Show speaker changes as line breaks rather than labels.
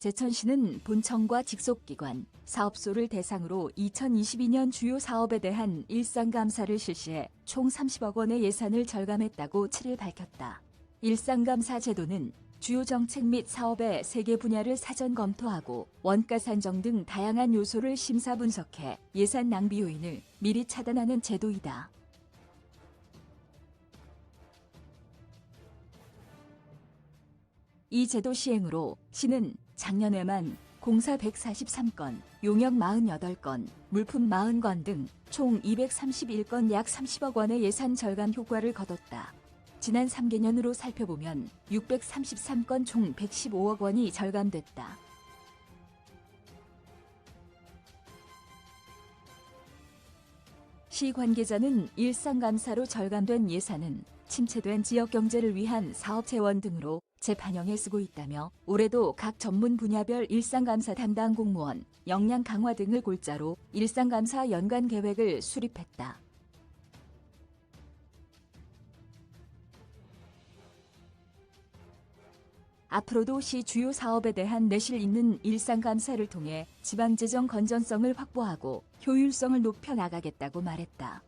제천시는 본청과 직속기관, 사업소를 대상으로 2022년 주요 사업에 대한 일상감사를 실시해 총 30억 원의 예산을 절감했다고 7일 밝혔다. 일상감사 제도는 주요 정책 및 사업의 세개 분야를 사전 검토하고 원가 산정 등 다양한 요소를 심사 분석해 예산 낭비 요인을 미리 차단하는 제도이다. 이 제도 시행으로 시는 작년에만 공사 143건, 용역 48건, 물품 40건 등 총 231건 약 30억 원의 예산 절감 효과를 거뒀다. 지난 3개년으로 살펴보면 633건 총 115억 원이 절감됐다. 시 관계자는 일상 감사로 절감된 예산은 침체된 지역 경제를 위한 사업 재원 등으로 재반영에 쓰고 있다며 올해도 각 전문 분야별 일상감사 담당 공무원 역량 강화 등을 골자로 일상감사 연간 계획을 수립했다. 앞으로도 시 주요 사업에 대한 내실 있는 일상 감사를 통해 지방 재정 건전성을 확보하고 효율성을 높여 나가겠다고 말했다.